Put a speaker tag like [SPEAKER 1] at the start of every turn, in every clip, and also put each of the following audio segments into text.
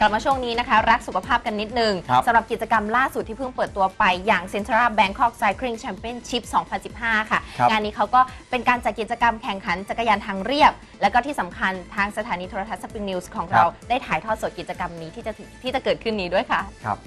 [SPEAKER 1] กลับมาช่วงนี้นะคะ รักสุขภาพกันนิดนึง
[SPEAKER 2] ครับ
[SPEAKER 1] สำหรับกิจกรรมล่าสุดที่เพิ่งเปิดตัวไปอย่าง Central Bangkok Cycling Championship 2015 ค่ะ
[SPEAKER 2] ครับ
[SPEAKER 1] งานนี้เขาก็เป็นการจัดกิจกรรมแข่งขันจักรยานทางเรียบ และก็ที่สำคัญทางสถานีโทรทัศน์ Spring News ของเราได้ถ่ายทอดสดกิจกรรมนี้ที่จะถึงที่จะเกิดขึ้นนี้ด้วยค่ะ
[SPEAKER 2] ครับ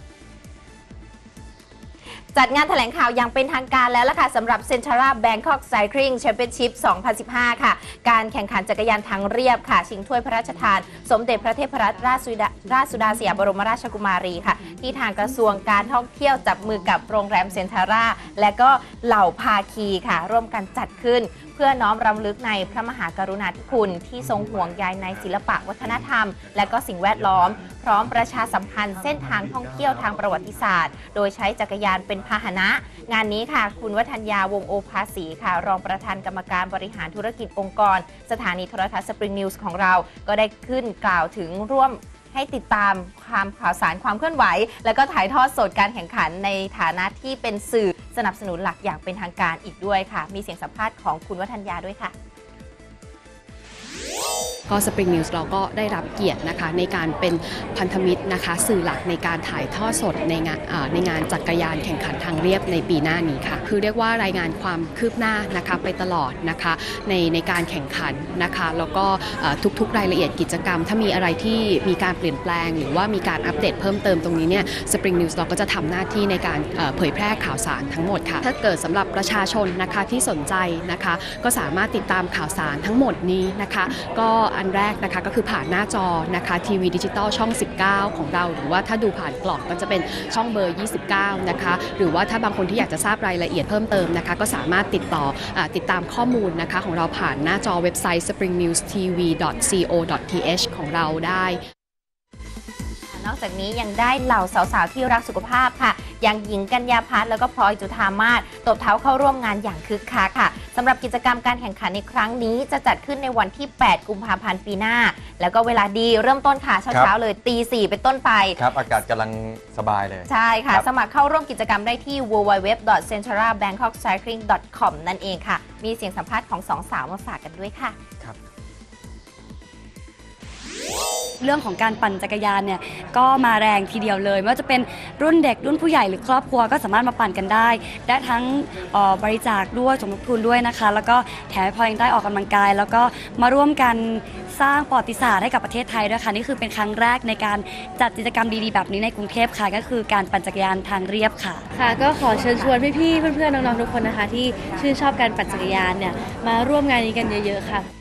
[SPEAKER 1] จัดงานแถลงข่าวอย่างเป็นทางการแล้วล่ะค่ะสำหรับ Central Bangkok Cycling Championship 2015 ค่ะ การแข่งขันจักรยานทางเรียบค่ะ ชิงถ้วยพระราชทาน สมเด็จพระเทพรัตนราชสุดาราชสุดาสยามบรมราชกุมารีค่ะ ที่ทางกระทรวงการท่องเที่ยวจับมือกับโรงแรมเซนทาร่าและก็เหล่าภาคีค่ะ ร่วมกันจัดขึ้น เพื่อน้อมรำลึกในพระมหากรุณาธิคุณที่ทรงห่วงใยในศิลปะวัฒนธรรม และก็สิ่งแวดล้อมพร้อมประชาสัมพันธ์เส้นทางท่องเที่ยวทางประวัติศาสตร์ โดยใช้จักรยานเป็นพาหนะ งานนี้ค่ะ คุณวัฒนยาวงโอภาสีค่ะ รองประธานกรรมการบริหารธุรกิจองค์กร สถานีโทรทัศน์สปริงนิวส์ของเรา ก็ได้ขึ้นกล่าวถึงร่วมให้ติดตามความข่าวสารความเคลื่อนไหว แล้วก็ถ่ายทอดสดการแข่งขันในฐานะที่เป็นสื่อสนับสนุนหลักอย่างเป็นทางการอีกด้วยค่ะ มีเสียงสัมภาษณ์ของคุณวัฒนยาด้วยค่ะ
[SPEAKER 3] ก็ Spring News เราก็ได้รับเกียรตินะคะในการเป็นพันธมิตรนะคะสื่อหลักในการถ่ายทอดสดในงานในงานจักรยานแข่งขันทางเรียบในปีหน้านี้ค่ะ คือเรียกว่ารายงานความคืบหน้านะคะไปตลอดนะคะในในการแข่งขันนะคะแล้วก็ทุกๆ รายละเอียดกิจกรรม ถ้ามีอะไรที่มีการเปลี่ยนแปลง หรือว่ามีการอัปเดตเพิ่มเติมตรงนี้เนี่ย Spring News เราก็จะทำหน้าที่ในการเอ่อเผยแพร่ข่าวสารทั้งหมดค่ะ ถ้าเกิดสำหรับประชาชนนะคะที่สนใจนะคะ ก็สามารถติดตามข่าวสารทั้งหมดนี้นะคะ ก็อันแรกนะคะก็คือผ่านหน้าจอนะคะทีวีดิจิตอลช่อง 19 ของเรา หรือว่าถ้าดูผ่านกล่องก็จะเป็นช่องเบอร์ 29 นะคะหรือว่าถ้าบางคนที่อยากจะทราบรายละเอียดเพิ่มเติมนะคะก็สามารถติดต่ออติดตามข้อมูลนะคะของเราผ่านหน้าจอเว็บไซต์ springnewstv.co.th ของเราได้
[SPEAKER 1] นอกจากนี้ยังได้เหล่าสาวๆ ที่รักสุขภาพค่ะ อย่างหญิงกัญญาพัฒน์แล้วก็พลอยจุธามาศตบเท้าเข้าร่วมงานอย่างคึกคักค่ะ สำหรับกิจกรรมการแข่งขันในครั้งนี้จะจัดขึ้นในวันที่ 8 กุมภาพันธ์ปีหน้า แล้วก็เวลาดีเริ่มต้นค่ะ
[SPEAKER 2] ครั
[SPEAKER 1] เช้า
[SPEAKER 2] บ
[SPEAKER 1] ๆเลยตีสี่เป็นต้นไป
[SPEAKER 2] ครับอากาศกำลังสบายเลย
[SPEAKER 1] ใช่ค่ะ
[SPEAKER 2] ครับ
[SPEAKER 1] สมัครเข้าร่วมกิจกรรมได้ที่ www.centralbangkokcycling.com นั่นเองค่ะ มีเสียงสัมภาษณ์ของสองสาวมาฝากกันด้วยค่ะ
[SPEAKER 2] ครับ
[SPEAKER 4] เรื่องของการปั่นจักรยานเนี่ยก็มาแรงทีเดียวเลยไม่ว่าจะเป็นรุ่นเด็กรุ่นผู้ใหญ่หรือครอบครัวก็สามารถมาปั่นกันได้ได้ทั้งออบริจาคด้วยสมทบทุนด้วยนะคะ แล้วก็แถมพอยังได้ออกกำลังกาย แล้วก็มาร่วมกันสร้างประวัติศาสตร์ให้กับประเทศไทยด้วยค่ะนี่คือเป็นครั้งแรกในการจัดกิจกรรมดีๆแบบนี้ในกรุงเทพค่ะ ก็คือการปั่นจักรยานทางเรียบค่ะ
[SPEAKER 5] ค่ะ ก็ขอเชิญชวนพี่ๆเพื่อนๆน้องๆทุกคนนะคะ ที่ชื่นชอบการปั่นจักรยานเนี่ยมาร่วมงานนี้กันเยอะ ๆ ค่ะ